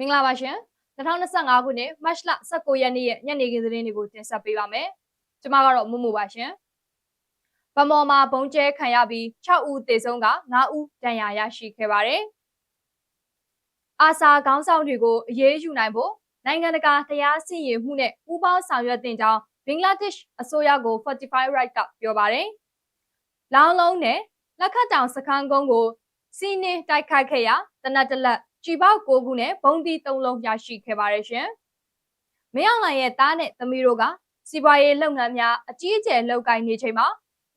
မင်္ဂလာပါရှင်2025ခုနှစ်မတ်လ19ရက်နေ့ရဲ့ညနေခင်းသတင်းတွေကိုတင်ဆက်ပေးပါမယ်ကျွန်မကတော့မမှုပါရှင်ဗမော်မှာဘုံကျဲခံရပြီး6ဦးသေဆုံးက9ဦးဒဏ်ရာရရှိခဲ့ပါတယ်အာဆာခေါင်းဆောင်တွေကိုအရေးယူနိုင်ဖို့နိုင်ငံတကာတရားစီရင်မှုနဲ့ပူးပေါင်းဆောင်ရွက်တင်ကြောင်းဘင်္ဂလားဒေ့ရှ်အစိုးရကို Fortify Right ကပြောပါတယ်လောင်းလုံးနဲ့လက်ခတ်တောင်စခန်းကုန်းကိုစီးနင်းတိုက်ခိုက်ခဲ့ရာတနက်တလက် ကြည်ပေါက်6ခုနဲ့ဘုံဒီ3လုံးရရှိခဲ့ပါတယ်ရှင်။မင်းအောင်လှိုင်ရဲ့တားနဲ့သမီးတို့ကစီးပွားရေးလုပ်ငန်းများအကြီးအကျယ်လုပ်ကိုင်နေချိန်မှာ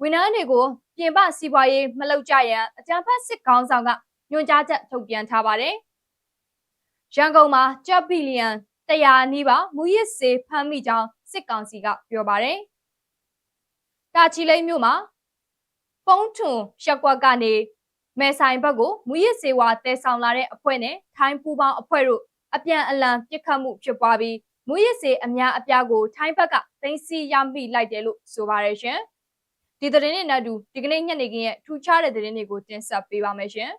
ဝန်ထမ်းတွေကိုပြင်ပစီးပွားရေးမလုပ်ကြရန်အကြံဖက်စစ်ကောင်ဆောင်ကညွှန်ကြားချက်ထုတ်ပြန်ထားပါတယ်။ရန်ကုန်မှာကျပ်ဘီလီယံ100နီးပါးမူရစ်စေဖမ်းမိကြောင်းစစ်ကောင်စီကပြောပါတယ်။တာချီလိမ့်မြို့မှာဖုံးထွန်ရက်ကွက်ကနေ မဲဆိုင်ဘက်ကိုမူရစ်စေဝါတဲဆောင်လာတဲ့အဖွဲ့နဲ့ထိုင်းပူပေါင်းအဖွဲ့တို့အပြန်အလှန်ပစ်ခတ်မှုဖြစ်ပွားပြီးမူရစ်စေအများအပြားကိုထိုင်းဘက်ကသိမ်းဆည်းရမိလိုက်တယ်လို့ဆိုပါရရှင်။ဒီသတင်းနဲ့နောက်တူဒီကနေ့ညနေခင်းရဲ့ထူခြားတဲ့သတင်းတွေကိုတင်ဆက်ပေးပါမယ်ရှင်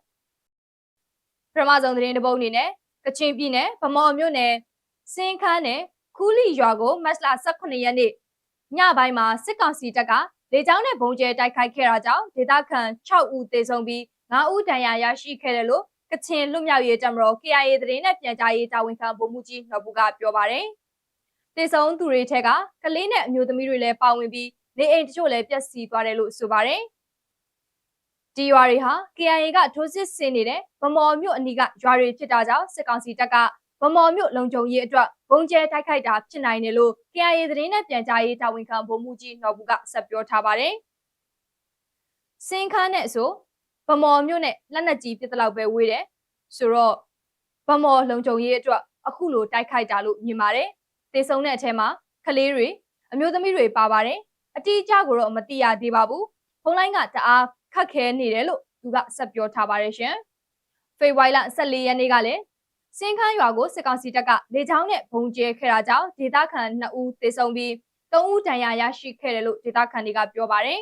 ။ပထမဆုံးသတင်းတစ်ပုဒ်အနေနဲ့ကချင်ပြည်နယ်ဗမော်မြို့နယ်စင်းခန်းနယ်ခူးလီရွာကိုမတ်လ18ရက်နေ့ညပိုင်းမှာစစ်ကောင်စီတပ်ကလေကြောင်းနဲ့ဘုံကျဲတိုက်ခိုက်ခဲ့တာကြောင့်ဒေသခံ6ဦးသေဆုံးပြီး 9ဦးဒဏ်ရာရရှိခဲ့တယ်လို့ကချင်လွတ်မြောက်ရေးတပ်မတော် KIA သတင်းနဲ့ပြန်ကြားရေးတာဝန်ခံဗိုလ်မှူးကြီးနော်ဘူးကပြောပါတယ်။တေဆုံးသူတွေထက်ကကလေးနဲ့အမျိုးသမီးတွေလည်းပါဝင်ပြီးနေအိမ်တချို့လည်းပျက်စီးသွားတယ်လို့ဆိုပါတယ်။ဒီရွာတွေဟာ KIA ကထိုးစစ်ဆင်နေတဲ့ဗမော်မြို့အနီးကရွာတွေဖြစ်တာကြောင့်စစ်ကောင်စီတပ်ကဗမော်မြို့လုံခြုံရေးအတွက်ဘုံကျဲတိုက်ခိုက်တာဖြစ်နိုင်တယ်လို့ KIA သတင်းနဲ့ပြန်ကြားရေးတာဝန်ခံဗိုလ်မှူးကြီးနော်ဘူးကဆက်ပြောထားပါတယ်။စင်ခန်းနဲ့ဆိုဗ မော်မြို့နဲ့လက်နက်ကြီးပြစ်တလောက်ပဲဝေးတယ်ဆိုတော့ဗမော်လုံခြုံရေးအတွက်အခုလိုတိုက်ခိုက်တာလို့မြင်ပါတယ်တေဆုံးတဲ့အထက်မှာကလေးတွေအမျိုးသမီးတွေပါပါတယ်အတိအကျကိုတော့မသိရသေးပါဘူးဖုန်းလိုင်းကတအားခက်ခဲနေတယ်လို့သူကဆက်ပြောထားပါတယ်ရှင်ဖေဝိုင်လ14ရက်နေ့ကလည်းစင်းခန်းရွာကိုစစ်ကောင်စီတပ်ကလေကြောင်းနဲ့ဘုံကျဲခဲ့တာကြောင့်ဒေသခံ2ဦးသေဆုံးပြီး3ဦးဒဏ်ရာရရှိခဲ့တယ်လို့ဒေသခံတွေကပြောပါတယ်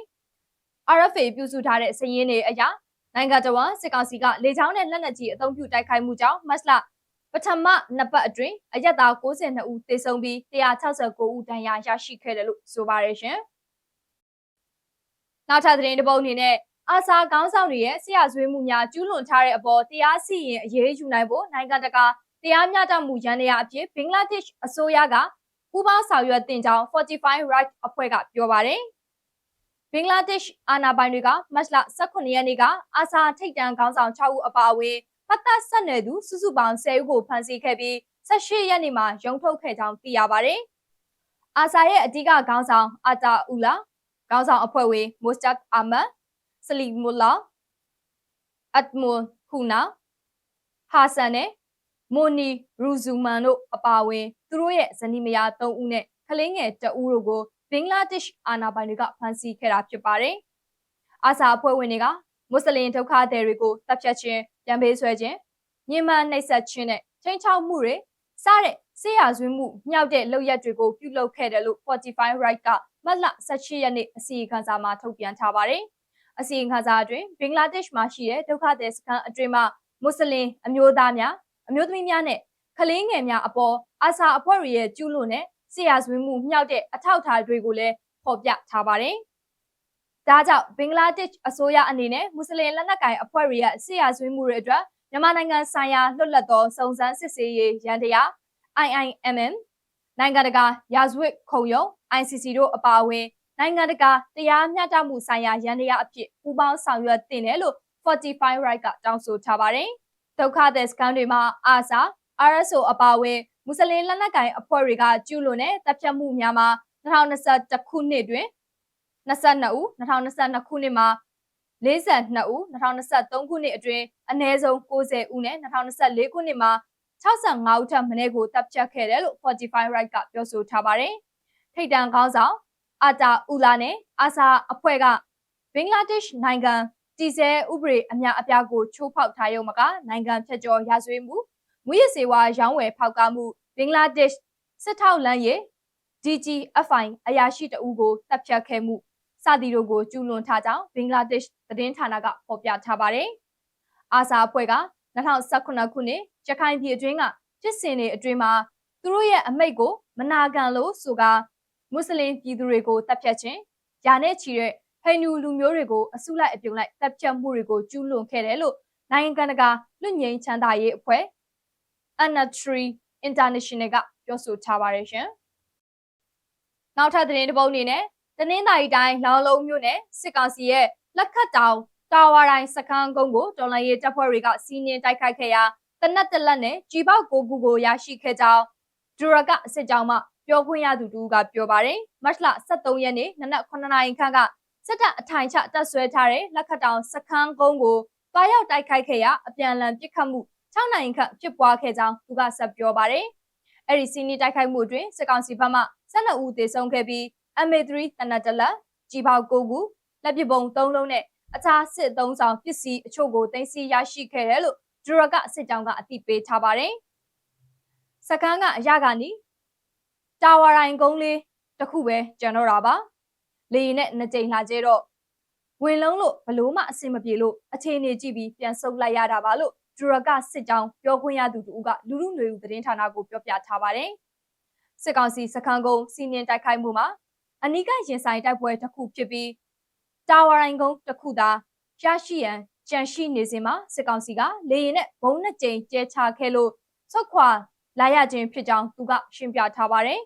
RFA ပြုစုထားတဲ့စည်ရင်းတွေအရ နိုင်ငံတော်စစ်ကောင်စီကလေကြောင်းနဲ့လက်နက်ကြီးအုံပြုတိုက်ခိုက်မှုကြောင့်မတ်လပထမနှစ်ပတ်အတွင်းအရက်သား62ဦးသေဆုံးပြီး169ဦးဒဏ်ရာရရှိခဲ့တယ်လို့ဆိုပါရရှင်။နောက်ထပ်သတင်းတစ်ပုဒ်အနေနဲ့အာဆာခေါင်းဆောင်တွေရဲ့ဆရာဆွေးမှုများကျူးလွန်ထားတဲ့အပေါ်တရားစီရင်အရေးယူနိုင်ဖို့နိုင်ငံတကာတရားမျှတမှုရန်ရာအဖြစ်ဘင်္ဂလားဒေ့ရှ်အစိုးရကပူးပေါင်းဆောင်ရွက်တင်ကြောင်း Fortify Right အဖွဲ့ကပြောပါတယ်။ ဘင်္ဂလားဒေ့ရှ်အာဏာပိုင်တွေကမတ်လ18ရက်နေ့ကအာဆာထိတ်တန်းခေါင်းဆောင်6ဦးအပါအဝင်ပတ်သက်ဆက်နွယ်သူစုစုပေါင်း10ဦးကိုဖမ်းဆီးခဲ့ပြီး18ရက်နေ့မှာရုံထုတ်ခဲ့ကြောင်းသိရပါတယ်။အာဆာရဲ့အဓိကခေါင်းဆောင်အာတာအူလာခေါင်းဆောင်အဖွဲ့ဝင်မိုစတက်အာမတ်စလီမူလာအတ်မွန်ခူနာဟာဆန်နဲ့မိုနီရူဇူမန်တို့အပါအဝင်သူတို့ရဲ့ဇနီးမယား3ဦးနဲ့ကလေးငယ်2ဦးတို့ကို ဘင်္ဂလားဒေ့ရှ်အာဏာပိုင်တွေကဖမ်းဆီးခဲ့တာဖြစ်ပါတယ်။အာဆာအဖွဲ့ဝင်တွေကမွတ်စလင်ဒုက္ခသည်တွေကိုတပ်ဖြတ်ခြင်း၊ပြန်ပေးဆွဲခြင်း၊ညှဉ်းပန်းနှိပ်စက်ခြင်းနဲ့ချိန်ချောက်မှုတွေစတဲ့ဆေးရဆွေးမှုမြောက်တဲ့လုပ်ရက်တွေကိုပြုလုပ်ခဲ့တယ်လို့ Fortify Right ကမတ်လ18ရက်နေ့အစီရင်ခံစာမှာထုတ်ပြန်ထားပါတယ်။အစီရင်ခံစာအတွင်းဘင်္ဂလားဒေ့ရှ်မှာရှိတဲ့ဒုက္ခသည်စခန်းအတွင်းမှာမွတ်စလင်အမျိုးသားများအမျိုးသမီးများနဲ့ကလေးငယ်များအပေါ်အာဆာအဖွဲ့တွေရဲ့ကျူးလွန်တဲ့ ဆရာဆွေးမှုမြောက်တဲ့အထောက်အထားတွေကိုလည်းဖော်ပြထားပါတယ်။ဒါကြောင့်ဘင်္ဂလားဒေ့ရှ်အစိုးရအနေနဲ့မွတ်စလင်လက်နက်ကိုင်အဖွဲ့တွေရဲ့ဆရာဆွေးမှုတွေအတွက်မြန်မာနိုင်ငံဆိုင်ရာလွတ်လပ်သောစုံစမ်းစစ်ဆေးရေးရန်တရား IIMM နိုင်ငံတကာရာဇဝတ်ခုံရုံး ICC တို့အပါအဝင်နိုင်ငံတကာတရားမျှတမှုဆိုင်ရာရန်တရားအဖြစ်ပူးပေါင်းဆောင်ရွက်တင်တယ်လို့ Fortify Right ကတောင်းဆိုထားပါတယ်။ဒုက္ခသည်စခန်းတွေမှာအာဆာ RSO အပါအဝင် မွတ်စလင်လက်နက်ကိုင်အဖွဲ့တွေကကျူးလွန်တဲ့တပ်ဖြတ်မှုများမှာ2021ခုနှစ်တွင်22ဦး2022ခုနှစ်မှာ42ဦး2023ခုနှစ်အတွင်းအနည်းဆုံး90ဦးနဲ့2024ခုနှစ်မှာ65ဦးထက်မနည်းကိုတပ်ဖြတ်ခဲ့တယ်လို့ Fortify Right ကပြောဆိုထားပါတယ်။ထိတ်တန့်ခေါင်းဆောင်အာတာအူလာနဲ့အာဆာအဖွဲ့ကဘင်္ဂလားဒေ့ရှ်နိုင်ငံတည်ဆဲဥပဒေအများအပြားကိုချိုးဖောက်ထားရုံမကနိုင်ငံဖြတ်ကျော်ရာဇဝတ်မှုမွေးရစေဝါရောင်းဝယ်ဖောက်ကားမှုဘ င်္ဂလားဒေ့ရှ်စစ်ထောက်လမ်းရဲ့ DGFI အရာရှိတအူးကိုတပ်ဖြတ်ခဲ့မှုစသည်တို့ကိုကျူးလွန်ထားကြောင်းဘင်္ဂလားဒေ့ရှ်သတင်းဌာနကဖော်ပြထားပါတယ်။အာဆာအဖွဲ့က2019ခုနှစ်ရခိုင်ပြည်အတွင်းကဖြစ်စဉ်တွေအတွင်းမှာသူတို့ရဲ့အမိတ်ကိုမနာခံလို့ဆိုကမွတ်စလင်ပြည်သူတွေကိုတပ်ဖြတ်ခြင်းယာနဲ့ချီတဲ့ဟိန္ဒူလူမျိုးတွေကိုအစုလိုက်အပြုံလိုက်တပ်ဖြတ်မှုတွေကိုကျူးလွန်ခဲ့တယ်လို့နိုင်ငံတကာလွတ်ငြိမ်းချမ်းသာရေးအဖွဲ့ Anatri International ကပြောဆိုထားပါတယ်ရှင်။နောက်ထပ်သတင်းတစ်ပုဒ်အနေနဲ့တနင်္သာရီတိုင်းလောင်လုံးမြို့နယ်စစ်ကောင်စီရဲ့လက်ခတ်တောင်တာဝါတိုင်းစခန်းကုန်းကိုတော်လိုင်းရေးတပ်ဖွဲ့တွေကစီးနင်းတိုက်ခိုက်ခဲ့ရာတနက်တလက်နဲ့ကြီးပေါက်ကိုကူကိုရရှိခဲ့ကြောင်းဒူရကအစစ်ကြောင်းမှပြောခွင့်ရသူတူကပြောပါတယ်။မတ်လ23ရက်နေ့နနက်9နာရီခန့်ကစစ်တပ်အထိုင်ချတပ်ဆွဲထားတဲ့လက်ခတ်တောင်စခန်းကုန်းကိုတွားရောက်တိုက်ခိုက်ခဲ့ရာအပြန်အလှန်ပစ်ခတ်မှု 6နိုင်ခန့်ဖြစ်ပွားခဲ့ကြောင်းသူကဆက်ပြောပါတယ်။အဲ့ဒီစီနီတိုက်ခိုက်မှုအတွင်းစစ်ကောင်စီဘက်မှ12ဦးသေဆုံးခဲ့ပြီး MA3 တနက်တလက်ကြီးပေါက်9ခုလက်ပစ်ပုံ3လုံးနဲ့အခြားစစ်သုံးဆောင်ပစ္စည်းအချို့ကိုတင်စီရရှိခဲ့တယ်လို့ဒူရကစစ်ကြောင်းကအသိပေးထားပါတယ်။စကန်ကအရကနီတာဝါရိုင်ကုန်းလေးတစ်ခုပဲကျန်တော့တာပါ။လေရင်နဲ့နှစ်ကြိမ်လာကျဲတော့ဝင်လုံးလို့ဘလို့မှအဆင်မပြေလို့အခြေအနေကြည့်ပြီးပြန်ဆုတ်လိုက်ရတာပါလို့ ဒူရကစစ်ကြောင်းပြောခွင့်ရသူတူကလူလူຫນွေဦးသတင်းဌာနကိုပြောပြထားပါတယ်။စစ်ကောင်စီစခန်းကုန်းစီနင်းတိုက်ခိုက်မှုမှာအနိကရင်ဆိုင်တိုက်ပွဲတစ်ခုဖြစ်ပြီးတာဝါရိုင်ကုန်းတစ်ခုသာရရှိရန်ကြံရှိနေစဉ်မှာစစ်ကောင်စီကလေရင်နဲ့ဘုံနှစ်ကြိမ်ကျဲချခဲ့လို့ဆုတ်ခွာလာရခြင်းဖြစ်ကြောင်းသူကရှင်းပြထားပါတယ်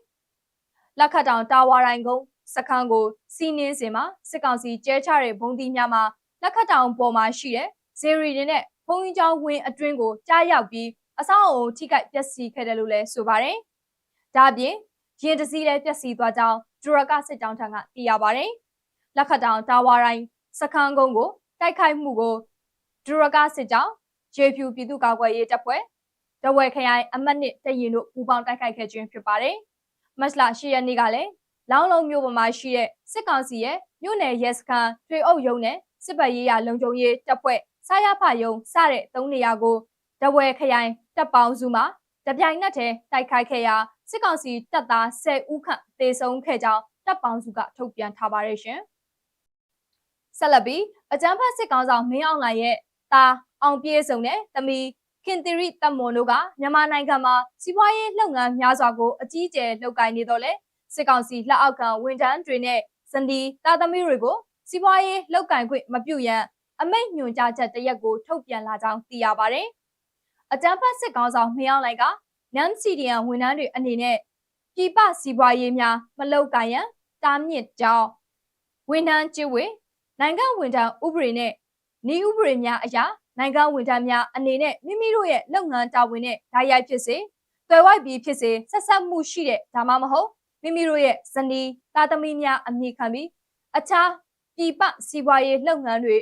။လက်ခတ်တောင်တာဝါရိုင်ကုန်းစခန်းကိုစီးနင်းစဉ်မှာစစ်ကောင်စီကျဲချတဲ့ဘုံတီများမှာလက်ခတ်တောင်ပေါ်မှာရှိတဲ့ဇေရီတွေနဲ့ ဘုံကြီးကျောင်းဝင်းအတွင်းကိုကြားရောက်ပြီးအဆောက်အုံထိခိုက်ပျက်စီးခဲ့တယ်လို့လည်းဆိုပါတယ်။ဒါ့အပြင်ရင်တစည်းလည်းပျက်စီးသွားကြောင်းဒူရကစစ်ကြောင်းထံကသိရပါတယ်။လက်ခတ်တောင်တာဝါရိုင်စခန်းကုန်းကိုတိုက်ခိုက်မှုကိုဒူရကစစ်ကြောင်းရေဖြူပြည်သူ့ကာကွယ်ရေးတပ်ဖွဲ့တဝဲခရိုင်အမတ်နစ်တရင်တို့ပူးပေါင်းတိုက်ခိုက်ခဲ့ခြင်းဖြစ်ပါတယ်။မတ်လ10ရက်နေ့ကလည်းလောင်းလုံးမြို့ပေါ်မှာရှိတဲ့စစ်ကောင်စီရဲ့မြို့နယ်ရဲစခန်းထွေအုပ်ရုံးနဲ့စစ်ပတ်ရေးရလုံခြုံရေးတပ်ဖွဲ့ စားရဖယုံစတဲ့သုံးနေရာကိုတဝဲခရိုင်တပ်ပေါင်းစုမှာတပြိုင်နက်တည်းတိုက်ခိုက်ခဲ့ရာစစ်ကောင်စီတပ်သား10ဦးခန့်သေဆုံးခဲ့ကြောင်းတပ်ပေါင်းစုကထုတ်ပြန်ထားပါတယ်ရှင်။ဆက်လက်ပြီးအကြမ်းဖက်စစ်ကောင်ဆောင်မင်းအောင်လှိုင်ရဲ့တာအောင်ပြေးစုံတဲ့တမီခင်သရီတမွန်တို့ကမြန်မာနိုင်ငံမှာစီးပွားရေးလုပ်ငန်းများစွာကိုအကြီးအကျယ်လုပ်ကိုင်နေတော့လေစစ်ကောင်စီလက်အောက်ကဝန်ထမ်းတွေနဲ့စန္ဒီတာသမီတွေကိုစီးပွားရေးလုပ်ကိုင်ခွင့်မပြုရန် အမိန့်ညွှန်ကြားချက်တရက်ကိုထုတ်ပြန်လာကြောင်းသိရပါတယ်။အကြမ်းဖက်စစ်ကောင်ဆောင်မင်းအောင်လှိုင်ကနမ်စီဒီယန်ဝန်ထမ်းတွေအနေနဲ့ပြည်ပစီးပွားရေးများမလုပ်ကိုင်ရန်တားမြစ်ကြောင်းဝန်ထမ်းကျဝေနိုင်ငံဝန်ထမ်းဥပဒေနဲ့ဤဥပဒေများအရာနိုင်ငံဝန်ထမ်းများအနေနဲ့မိမိတို့ရဲ့လုပ်ငန်းတာဝန်နဲ့ဓာတ်ရိုက်ဖြစ်စေတွယ်ဝိုက်ပြီးဖြစ်စေဆက်ဆက်မှုရှိတဲ့ဒါမှမဟုတ်မိမိတို့ရဲ့ဇနီးသားသမီးများအမိခံပြီးအခြားပြည်ပစီးပွားရေးလုပ်ငန်းတွေ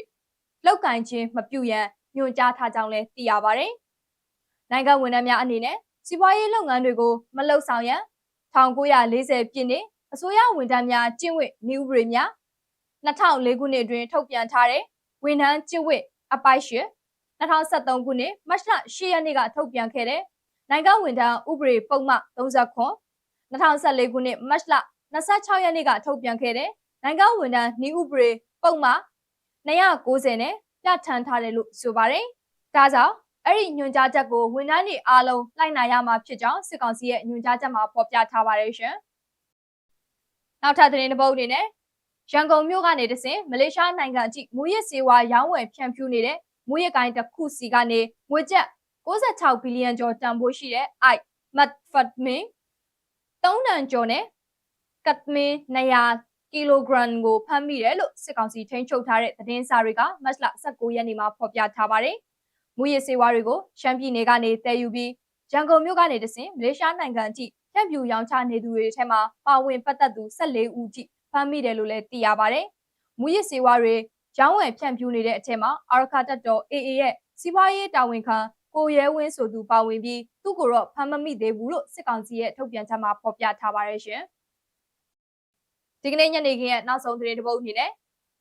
လောက်ကင်ခြင်းမပြုရန်ညွှန်ကြားထားကြောင်းလည်းသိရပါတယ်။နိုင်ငံဝန်ထမ်းများအနေနဲ့စီးပွားရေးလုပ်ငန်းတွေကိုမလှုပ်ဆောင်ရန်1940ပြည့်နှစ်အစိုးရဝန်ထမ်းများကျင့်ဝတ်နည်းဥပဒေများ2004ခုနှစ်အတွင်းထုတ်ပြန်ထားတဲ့ဝန်ထမ်းကျင့်ဝတ်အပိုက်ရှင်2023ခုနှစ်မတ်လ10ရက်နေ့ကထုတ်ပြန်ခဲ့တဲ့နိုင်ငံဝန်ထမ်းဥပဒေပုံမှန်39 2014ခုနှစ်မတ်လ26ရက်နေ့ကထုတ်ပြန်ခဲ့တဲ့နိုင်ငံဝန်ထမ်းနှီးဥပဒေပုံမှန် 290နဲ့ပြဋ္ဌာန်းထားတယ်လို့ဆိုပါတယ်။ဒါကြောင့်အဲ့ဒီညွှန်ကြားချက်ကိုဝန်ထမ်းတွေအားလုံးလိုက်နာရမှာဖြစ်ကြောင်းစစ်ကောင်စီရဲ့ညွှန်ကြားချက်မှာဖော်ပြထားပါတယ်ရှင်။နောက်ထပ်သတင်းတစ်ပုဒ်အနေနဲ့ရန်ကုန်မြို့ကနေတဆင်မလေးရှားနိုင်ငံအထိမူရစ်စေဝါရောင်းဝယ်ဖြန့်ဖြူးနေတဲ့မူရစ်ကိုင်းတစ်ခုစီကနေငွေကျပ်66ဘီလီယံကျော်တန်ဖိုးရှိတဲ့ i မတ်ဖတ်မင်း3တန်ကျော်နဲ့ကတ်မင်း200 ကီလိုဂရမ်ကိုဖမ်းမိတယ်လို့စစ်ကောင်စီထိန်းချုပ်ထားတဲ့သတင်းစာတွေကမတ်လ19ရက်နေ့မှာဖော်ပြထားပါတယ်။မူရစ်စေဝါတွေကိုရှမ်းပြည်နယ်ကနေတည်ယူပြီးရန်ကုန်မြို့ကနေတဆင်မလေးရှားနိုင်ငံအထိဖြန့်ဖြူရောင်းချနေသူတွေထဲမှာပါဝင်ပတ်သက်သူ14ဦးထိဖမ်းမိတယ်လို့လည်းသိရပါတယ်။မူရစ်စေဝါတွေရောင်းဝယ်ဖြန့်ဖြူးနေတဲ့အထက်မှာအာရခတ်တော် AA ရဲ့စီးပွားရေးတာဝန်ခံကိုရဲဝင်းဆိုသူပါဝင်ပြီးသူ့ကိုတော့ဖမ်းမမိသေးဘူးလို့စစ်ကောင်စီရဲ့ထုတ်ပြန်ချက်မှာဖော်ပြထားပါတယ်ရှင်။ ဒီကနေ့ညနေခင်းရဲ့နောက်ဆုံးသတင်းတစ်ပုဒ်အနေနဲ့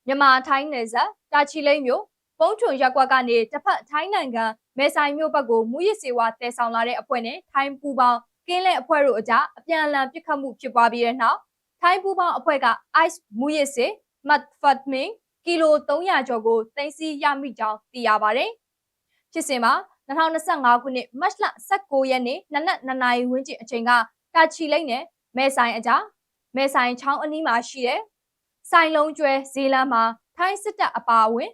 မြန်မာထိုင်းနယ်စပ်တာချီလိမ့်မြို့ပုံးထွန်ရက်ကွက်ကနေတစ်ဖက်ထိုင်းနိုင်ငံမဲဆိုင်မြို့ဘက်ကိုမူရစ်စေဝါတည်ဆောင်လာတဲ့အဖွဲ့နဲ့ထိုင်းပူပေါင်းကင်းလဲအဖွဲ့တို့အကြားအပြန်အလှန်ပစ်ခတ်မှုဖြစ်ပွားပြီးတဲ့နောက်ထိုင်းပူပေါင်းအဖွဲ့က ice မူရစ်စေမတ်ဖတ်မင်းကီလို300ကျော်ကိုတင်စီရမိကြောင်းသိရပါတယ်။ဖြစ်စဉ်မှာ2025ခုနှစ်မတ်လ19ရက်နေ့နနက်2နာရီဝန်းကျင်အချိန်ကတာချီလိမ့်နဲ့မဲဆိုင်အကြား မဲဆိုင်ချောင်းအနီးမှာရှိတဲ့ဆိုင်လုံးကျွဲဈေးလမ်းမှာထိုင်းစစ်တပ်အပါအဝင်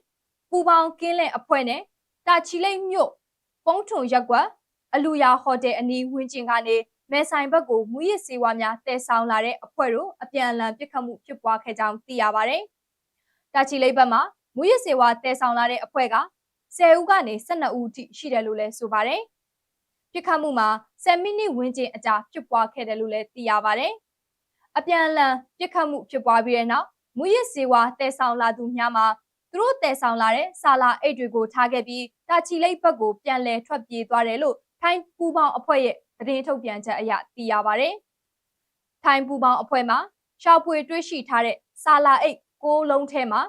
ပူပေါင်းကင်းလန့်အဖွဲ့နဲ့တာချီလိမ့်မြို့ပုံးထုံရက်ကွက်အလူယာဟိုတယ်အနီးဝန်းကျင်ကနေမဲဆိုင်ဘက်ကိုမူရစ်စေဝါများတည်ဆောင်လာတဲ့အဖွဲ့တို့အပြန်အလှန်ပစ်ခတ်မှုဖြစ်ပွားခဲ့ကြောင်းသိရပါတယ်။တာချီလိမ့်ဘက်မှာမူရစ်စေဝါတည်ဆောင်လာတဲ့အဖွဲ့က10ဦးကနေ12ဦးအထိရှိတယ်လို့လည်းဆိုပါတယ်။ပြစ်ခတ်မှုမှာ10မိနစ်ဝန်းကျင်အကြာဖြစ်ပွားခဲ့တယ်လို့လည်းသိရပါတယ်။ အပြန်အလှန်ပြစ်ခတ်မှုဖြစ်ပွားပြီးတဲ့နောက်မူရစ်စေဝါတည်ဆောင်လာသူများမှာသူတို့တည်ဆောင်လာတဲ့ဆာလာအိတ်တွေကိုထားခဲ့ပြီးတာချီလိတ်ဘက်ကိုပြန်လည်ထွက်ပြေးသွားတယ်လို့ထိုင်းပူပေါင်းအဖွဲ့ရဲ့သတင်းထုတ်ပြန်ချက်အရသိရပါတယ်။ထိုင်းပူပေါင်းအဖွဲ့မှာရှောက်ဖွေတွေ့ရှိထားတဲ့ဆာလာအိတ်6လုံးထဲမှာ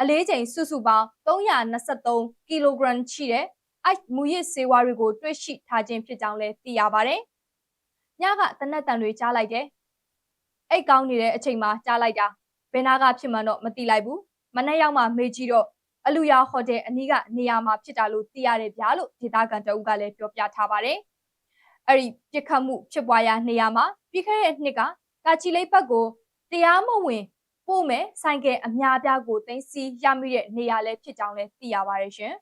အလေးချိန်စုစုပေါင်း323ကီလိုဂရမ်ရှိတဲ့အိုက်မူရစ်ဆေးဝါးတွေကိုတွေ့ရှိထားခြင်းဖြစ်ကြောင်းလည်းသိရပါတယ်။ညကတနက်တန်တွေကြားလိုက်တယ်။ အိတ်ကောင်းနေတဲ့အချိန်မှာကြားလိုက်တာဘယ်နာကဖြစ်မှန်းတော့မသိလိုက်ဘူး။မနေ့ရောက်မှမေးကြည့်တော့အလူယာဟိုတယ်အနီးကနေရာမှာဖြစ်တာလို့သိရတယ်ဗျာလို့ဒေသခံတအုပ်ကလည်းပြောပြထားပါတယ်။အဲ့ဒီပြစ်ခတ်မှုဖြစ်ပွားရာနေရာမှာပြီးခဲ့တဲ့နှစ်ကတာချီလိတ်ဘက်ကိုတရားမဝင်ပို့မဲ့ဆိုင်ကယ်အများပြားကိုတင်စီရမိတဲ့နေရာလည်းဖြစ်ကြောင်းလည်းသိရပါတယ်ရှင်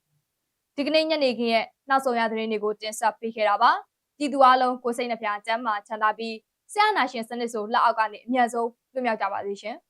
။ဒီကနေ့ညနေခင်းရဲ့နောက်ဆုံးရသတင်းတွေကိုတင်ဆက်ပေးခဲ့တာပါ။ပြည်သူအလုံးကိုစိတ်နှပြချမ်းမာချမ်းသာပြီး ဆရာနာရှင်စနစ်ဆိုလက်အောက်ကနေအမြတ်ဆုံးလွတ်မြောက်ကြပါစေရှင်။